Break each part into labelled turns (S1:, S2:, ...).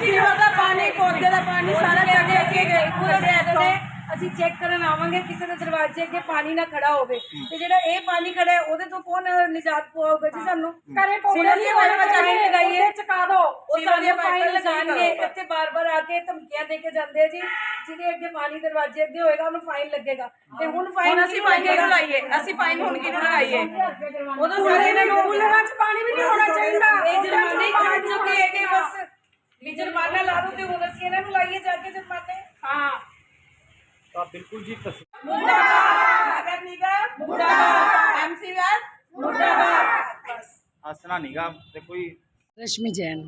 S1: Sewer ਦਾ ਪਾਣੀ ਪੌਦੇ ਦਾ ਪਾਣੀ ਸਾਰਾ ਚੱਕ ਕੇ ਗਏ ਪੂਰੇ
S2: ਪੂਰੇ ਨੇ ਅਸੀਂ ਚੈੱਕ ਕਰਨ ਆਵਾਂਗੇ ਕਿਸੇ ਦੇ ਦਰਵਾਜ਼ੇ ਅੱਗੇ ਪਾਣੀ ਨਾ ਖੜਾ ਹੋਵੇ। ਤੇ ਜਿਹੜਾ ਇਹ ਪਾਣੀ ਖੜਾ ਹੈ ਉਹਦੇ ਤੋਂ ਕੌਣ ਨਿਜਾਤ ਪਵਾਉਗਾ ਜੀ ਸਾਨੂੰ?
S1: ਪੌੜੇ
S2: ਸਿਵਲ
S1: ਦੀ
S2: ਦੀ
S1: ਵਾਲੀ
S2: ਫਾਈਨ ਲਗਾਈਏ।
S1: ਚਕਾ ਦੋ।
S2: ਉਹ ਸਾਨੂੰ ਫਾਈਨ ਲਗਾਣਗੇ ਇੱਥੇ ਬਾਰ-ਬਾਰ ਆ ਕੇ ਧਮਕੀਆਂ ਦੇ ਕੇ ਜਾਂਦੇ ਆ ਜੀ। ਜਿਹਦੇ ਅੱਗੇ ਪਾਣੀ ਦਰਵਾਜ਼ੇ ਅੱਗੇ ਹੋਏਗਾ ਉਹਨੂੰ ਫਾਈਨ ਲੱਗੇਗਾ। ਤੇ ਹੁਣ ਫਾਈਨ
S1: ਅਸੀਂ ਫਾਈਨ ਕਿਹਨੂੰ ਲਾਈਏ? ਅਸੀਂ ਫਾਈਨ ਹੁਣ ਕਿਹਨੂੰ ਲਗਾਈਏ
S2: ਉਦੋਂ ਸਾਰੇ ਨੂੰ
S1: ਕੂਲਰਾਂ 'ਚ ਪਾਣੀ ਵੀ ਨਹੀਂ ਹੋਣਾ ਚਾਹੀਦਾ
S2: ਇਹ ਜੁਰਮਾਨੇ ਹੀ ਖਾ ਚੁੱਕੇ ਹੈਗੇ ਬਸ ਵੀ ਜੁਰਮਾਨਾ ਲਾ ਦੋ ਤੇ ਹੁਣ ਅਸੀਂ ਇਹਨਾਂ ਨੂੰ ਲਾਈਏ ਜਾ ਕੇ ਜੁਰਮਾਨੇ
S1: ਹਾਂ
S3: ਤਾਂ ਬਿਲਕੁਲ ਜੀ ਤਸ
S1: ਨਗਰ ਨਿਗਮ ਮੁਰਦਾਬਾਦ ਐਮਸੀ ਵਾਲ ਮੁਰਦਾਬਾਦ
S3: ਹੱਸਣਾ ਨੀਗਾ ਤੇ ਕੋਈ
S4: रश्मि जैन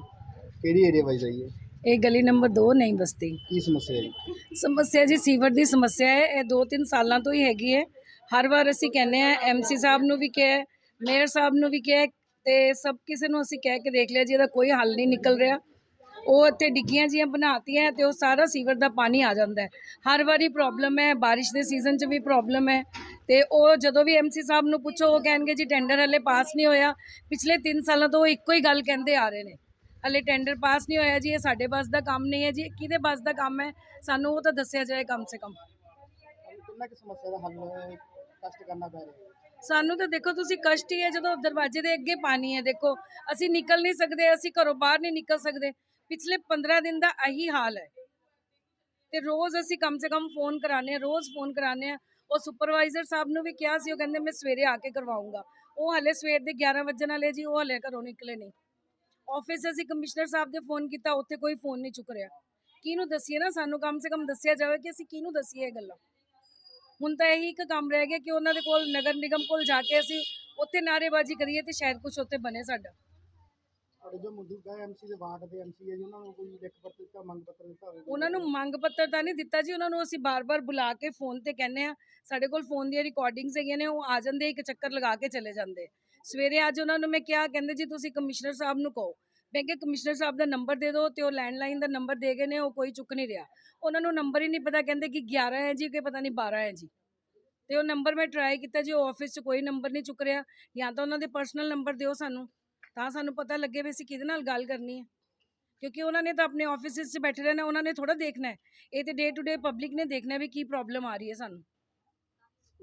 S5: ਕਿਹੜੀ ਏਰੀਆ ਵਾਈਜ਼ ਆਈ ਹੈ
S4: ਇਹ ਗਲੀ ਨੰਬਰ 2 ਨਹੀਂ ਬਸਤੀ
S5: ਕੀ ਸਮੱਸਿਆ ਹੈ ਜੀ
S4: ਸਮੱਸਿਆ ਜੀ ਸੀਵਰ ਦੀ ਸਮੱਸਿਆ ਹੈ ਇਹ 2-3 ਸਾਲਾਂ ਤੋਂ ਹੀ ਹੈਗੀ ਹੈ ਹਰ ਵਾਰ ਅਸੀਂ ਕਹਿੰਦੇ ਆ ਐਮਸੀ ਸਾਹਿਬ ਨੂੰ ਵੀ ਕਿਹਾ ਮੇਅਰ ਸਾਹਿਬ ਨੂੰ ਵੀ ਕਿਹਾ ਤੇ ਸਭ ਕਿਸੇ ਨੂੰ ਅਸੀਂ ਕਹਿ ਕੇ ਦੇਖ ਲਿਆ ਜੀ ਇਹਦਾ ਕੋਈ ਹੱਲ ਨਹੀਂ ਨਿਕਲ ਰਿਹਾ ਉਹ ਇੱਥੇ ਡਿੱਗੀਆਂ ਜੀਆਂ ਬਣਾਤੀਆਂ ਤੇ ਉਹ ਸਾਰਾ ਸੀਵਰ ਦਾ ਪਾਣੀ ਆ ਜਾਂਦਾ ਹੈ। ਹਰ ਵਾਰੀ ਪ੍ਰੋਬਲਮ ਹੈ ਬਾਰਿਸ਼ ਦੇ ਸੀਜ਼ਨ 'ਚ ਵੀ ਪ੍ਰੋਬਲਮ ਹੈ ਤੇ ਉਹ ਜਦੋਂ ਵੀ ਐਮਸੀ ਸਾਹਿਬ ਨੂੰ ਪੁੱਛੋ ਉਹ ਕਹਿਣਗੇ ਜੀ ਟੈਂਡਰ ਹਲੇ ਪਾਸ ਨਹੀਂ ਹੋਇਆ। ਪਿਛਲੇ 3 ਸਾਲਾਂ ਤੋਂ ਉਹ ਇੱਕੋ ਹੀ ਗੱਲ ਕਹਿੰਦੇ ਆ ਰਹੇ ਨੇ। ਹਲੇ ਟੈਂਡਰ ਪਾਸ ਨਹੀਂ ਹੋਇਆ ਜੀ ਇਹ ਸਾਡੇ ਬਸ ਦਾ ਕੰਮ ਨਹੀਂ ਹੈ ਜੀ। ਕਿਹਦੇ ਬਸ ਦਾ ਕੰਮ ਹੈ? ਸਾਨੂੰ ਉਹ ਤਾਂ ਦੱਸਿਆ ਜਾਏ ਕਮ ਸੇ ਕਮ।
S5: ਕਿੰਨਾ ਕਿ ਸਮੱਸਿਆ ਦਾ ਹੱਲ ਕਸ਼ਟ ਕਰਨਾ ਪੈ ਰਿਹਾ ਹੈ?
S4: ਸਾਨੂੰ ਤਾਂ ਦੇਖੋ ਤੁਸੀਂ ਕਸ਼ਟ ਹੀ ਹੈ ਜਦੋਂ ਦਰਵਾਜ਼ੇ ਦੇ ਅੱਗੇ ਪਾਣੀ ਹੈ। ਦੇਖੋ ਅਸੀਂ ਨਿਕਲ ਨਹੀਂ ਸਕਦੇ ਅਸੀਂ ਘਰੋਂ ਬਾਹਰ ਨਹੀਂ ਨਿਕਲ ਸਕਦੇ। ਪਿਛਲੇ 15 ਦਿਨ ਦਾ ਇਹੀ ਹਾਲ ਹੈ। ਤੇ ਰੋਜ਼ ਅਸੀਂ ਕਮ ਸੇ ਕਮ ਫੋਨ ਕਰਾਣੇ ਆ ਰੋਜ਼ ਫੋਨ ਕਰਾਣੇ ਆ ਉਹ ਸੁਪਰਵਾਈਜ਼ਰ ਸਾਹਿਬ ਨੂੰ ਵੀ ਕਿਹਾ ਸੀ, ਉਹ ਕਹਿੰਦੇ ਮੈਂ ਸਵੇਰੇ ਆ ਕੇ ਕਰਵਾਉਂਗਾ। ਉਹ ਹਲੇ ਸਵੇਰ ਦੇ 11 ਵਜੇ ਵਾਲੇ ਜੀ, ਉਹ ਹਲੇ ਘਰੋਂ ਨਿਕਲੇ ਨਹੀਂ। ਆਫਿਸ ਅਸੀਂ ਕਮਿਸ਼ਨਰ ਸਾਹਿਬ ਦੇ ਫੋਨ ਕੀਤਾ, ਉੱਥੇ ਕੋਈ ਫੋਨ ਨਹੀਂ ਚੁੱਕ ਰਿਹਾ। ਕਿਹਨੂੰ ਦੱਸੀਏ ਨਾ ਸਾਨੂੰ, ਕਮ ਸੇ ਕਮ ਦੱਸਿਆ ਜਾਵੇ ਕਿ ਅਸੀਂ ਕਿਹਨੂੰ ਦੱਸੀਏ ਇਹ ਗੱਲਾਂ। ਹੁਣ ਤਾਂ ਇਹੀ ਇੱਕ ਕੰਮ ਰਹਿ ਗਿਆ ਕਿ ਉਹਨਾਂ ਦੇ ਕੋਲ ਨਗਰ ਨਿਗਮ ਕੋਲ ਜਾ ਕੇ ਅਸੀਂ ਉੱਥੇ ਨਾਅਰੇਬਾਜ਼ੀ ਕਰੀਏ ਤੇ ਸ਼ਾਇਦ ਕੁਝ ਉੱਥੇ ਬਣੇ ਸਾਡਾ।
S5: ਤੁਹਾਡੇ ਜੋ ਮੌਜੂਦਾ ਐਮਸੀ ਦੇ ਵਾਰਡ ਦੇ ਐਮਸੀ ਹੈ ਜੀ, ਉਹਨਾਂ ਨੂੰ ਕੋਈ ਲਿਖ ਪੱਤਰ ਦਿੱਤਾ, ਮੰਗ ਪੱਤਰ ਦਿੱਤਾ ਹੋਵੇ?
S4: ਉਹਨਾਂ ਨੂੰ ਮੰਗ ਪੱਤਰ ਤਾਂ ਨਹੀਂ ਦਿੱਤਾ ਜੀ, ਉਹਨਾਂ ਨੂੰ ਅਸੀਂ ਬਾਰ-ਬਾਰ ਬੁਲਾ ਕੇ ਫੋਨ ਤੇ ਕਹਿੰਨੇ ਆ ਸਾਡੇ ਕੋਲ ਫੋਨ ਦੀਆਂ ਰਿਕਾਰਡਿੰਗਸ ਹੈਗੀਆਂ ਨੇ, ਉਹ ਆ ਜਾਂਦੇ, ਇੱਕ ਚੱਕਰ ਲਗਾ ਕੇ ਚਲੇ ਜਾਂਦੇ। ਸਵੇਰੇ ਅੱਜ ਉਹਨਾਂ ਨੂੰ ਮੈਂ ਕਿਹਾ, ਕਹਿੰਦੇ ਜੀ ਤੁਸੀਂ ਕਮਿਸ਼ਨਰ ਸਾਹਿਬ ਨੂੰ ਕਹੋ। ਮੈਂ ਕਿਹਾ, ਕਮਿਸ਼ਨਰ ਸਾਹਿਬ ਦਾ ਨੰਬਰ ਦੇ ਦਿਓ ਤੇ ਉਹ ਲੈਂਡਲਾਈਨ ਦਾ ਨੰਬਰ ਦੇ ਗਏ ਨੇ, ਉਹ ਕੋਈ ਚੁੱਕ ਨਹੀਂ ਰਿਹਾ। ਉਹਨਾਂ ਨੂੰ ਨੰਬਰ ਹੀ ਨਹੀਂ ਪਤਾ, ਕਹਿੰਦੇ ਕਿ 11 ਹੈ ਜੀ ਕਿ ਪਤਾ ਨਹੀਂ 12 ਹੈ ਜੀ। ਤੇ ਉਹ ਨੰਬਰ ਮੈਂ ਟਰਾਈ ਕੀਤਾ ਜੀ, ਉਹ ਆਫਿਸ 'ਚ ਕੋਈ ਨੰਬਰ ਨਹੀਂ ਚੁੱਕ ਰਿਹਾ। ਜਾਂ ਤਾਂ ਉਹਨਾਂ ਦੇ ਪਰਸਨਲ ਨੰਬਰ ਦਿਓ ਸਾਨੂੰ। ਤਾਂ ਸਾਨੂੰ ਪਤਾ ਲੱਗੇ ਵੀ ਅਸੀਂ ਕਿਹਦੇ ਨਾਲ ਗੱਲ ਕਰਨੀ ਹੈ। ਕਿਉਂਕਿ ਉਹਨਾਂ ਨੇ ਤਾਂ ਆਪਣੇ ਆਫਿਸਿਸ 'ਚ ਬੈਠੇ ਰਹਿਣਾ ਉਹਨਾਂ ਨੇ ਥੋੜਾ ਦੇਖਣਾ ਹੈ। ਇਹ ਤੇ ਡੇ ਟੂ ਡੇ ਪਬਲਿਕ ਨੇ ਦੇਖਣਾ ਵੀ ਕੀ ਪ੍ਰੋਬਲਮ ਆ ਰਹੀ ਹੈ ਸਾਨੂੰ।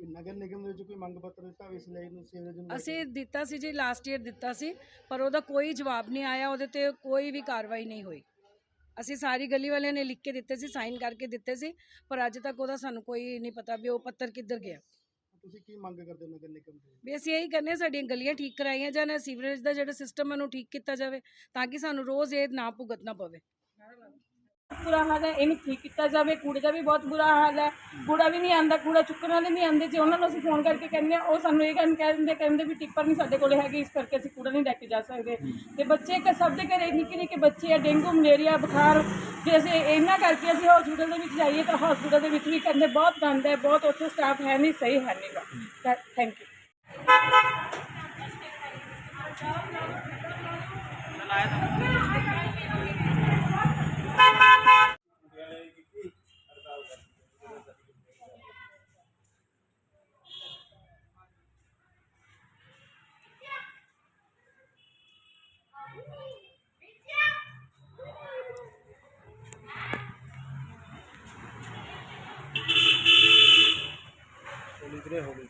S5: ਨਗਰ ਨਿਗਮ ਦੇ ਵਿੱਚ ਕੋਈ ਮੰਗ ਪੱਤਰ ਦਿੱਤਾ ਇਸ ਲਈ ਨੂੰ ਸੀਵਰੇਜ ਨੂੰ?
S4: ਅਸੀਂ ਦਿੱਤਾ ਸੀ ਜੀ ਲਾਸਟ ਈਅਰ ਦਿੱਤਾ ਸੀ ਪਰ ਉਹਦਾ ਕੋਈ ਜਵਾਬ ਨਹੀਂ ਆਇਆ ਉਹਦੇ ਤੇ ਕੋਈ ਵੀ ਕਾਰਵਾਈ ਨਹੀਂ ਹੋਈ। ਅਸੀਂ ਸਾਰੀ ਗਲੀ ਵਾਲਿਆਂ ਨੇ ਲਿਖ ਕੇ ਦਿੱਤੇ ਸੀ ਸਾਈਨ ਕਰਕੇ ਦਿੱਤੇ ਸੀ ਪਰ ਅੱਜ ਤੱਕ ਉਹਦਾ ਸਾਨੂੰ ਕੋਈ ਨਹੀਂ ਪਤਾ ਵੀ ਉਹ ਪੱਤਰ ਕਿੱਧਰ ਗਿਆ।
S5: ਤੁਸੀਂ ਕੀ ਮੰਗ ਕਰਦੇ ਹੋ ਨਗਰ ਨਿਗਮ ਤੋਂ?
S4: ਵੀ ਅਸੀਂ ਇਹੀ ਕਹਿੰਦੇ ਹਾਂ ਸਾਡੀਆਂ ਗਲੀਆਂ ਠੀਕ ਕਰਾਈਆਂ ਜਾਣ ਸੀਵਰੇਜ ਦਾ ਜਿਹੜਾ ਸਿਸਟਮ ਹੈ ਉਹਨੂੰ ਠੀਕ ਕੀਤਾ ਜਾਵੇ ਤਾਂ ਕਿ ਸਾਨੂੰ ਰੋਜ਼ ਇਹ ਨਾ ਭੁਗਤਣਾ ਪਵੇ।
S1: ਬੁਰਾ ਹਾਲ ਹੈ ਇਹਨੂੰ ਠੀਕ ਕੀਤਾ ਜਾਵੇ ਕੂੜੇ ਦਾ ਵੀ ਬਹੁਤ ਬੁਰਾ ਹਾਲ ਹੈ। ਕੂੜਾ ਵੀ ਨਹੀਂ ਆਂਦਾ ਕੂੜਾ ਚੁੱਕਣ ਵਾਲੇ ਨਹੀਂ ਆਂਦੇ ਜੇ ਉਹਨਾਂ ਨੂੰ ਅਸੀਂ ਫੋਨ ਕਰਕੇ ਕਹਿੰਦੇ ਆ ਉਹ ਸਾਨੂੰ ਇਹ ਕਹਿ ਦਿੰਦੇ ਕਹਿੰਦੇ ਵੀ ਟਿੱਪਰ ਨਹੀਂ ਸਾਡੇ ਕੋਲ ਹੈਗੇ ਇਸ ਕਰਕੇ ਅਸੀਂ ਕੂੜਾ ਨਹੀਂ ਲੈ ਕੇ ਜਾ ਸਕਦੇ। ਤੇ ਬੱਚੇ ਕਿ ਸਭ ਦੇ ਘਰੇ ਨਿੱਕੇ ਨਿੱਕੇ ਬੱਚੇ ਆ ਡੇਂਗੂ ਮਲੇਰੀਆ ਬੁਖਾਰ ਜੇ ਅਸੀਂ ਇਹਨਾਂ ਕਰਕੇ ਅਸੀਂ ਹਸਪੀਟਲ ਦੇ ਵਿੱਚ ਜਾਈਏ ਤਾਂ ਹਸਪੀਟਲ ਦੇ ਵਿੱਚ ਵੀ ਕਹਿੰਦੇ ਬਹੁਤ ਗੰਦ ਹੈ, ਬਹੁਤ ਉੱਥੇ ਸਟਾਫ ਹੈ ਨਹੀਂ, ਸਹੀ ਹੈ ਨਹੀਂਗਾ ਥੈਂਕ ਯੂ
S3: ਹੌਲੀ ਵੀਰੇ ਹੌਲੀ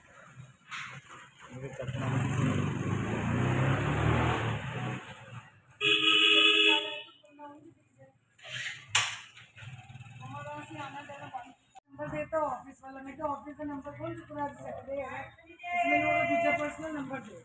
S3: ਮੇਰੇ ਚੱਕਣਾ
S4: ਨੰਬਰ ਦੇਤਾ ਆਫਿਸ ਵਾਲਾ ਮੈਂ ਕਿਹਾ ਆਫਿਸ ਦਾ ਨੰਬਰ ਕੌਣ ਚੁੱਕ ਸਕਦੇ ਹੈ ਇਸ ਮੈਨੂੰ ਉਹਦਾ ਦੂਜਾ ਪਰਸਨਲ ਨੰਬਰ ਦਿਓ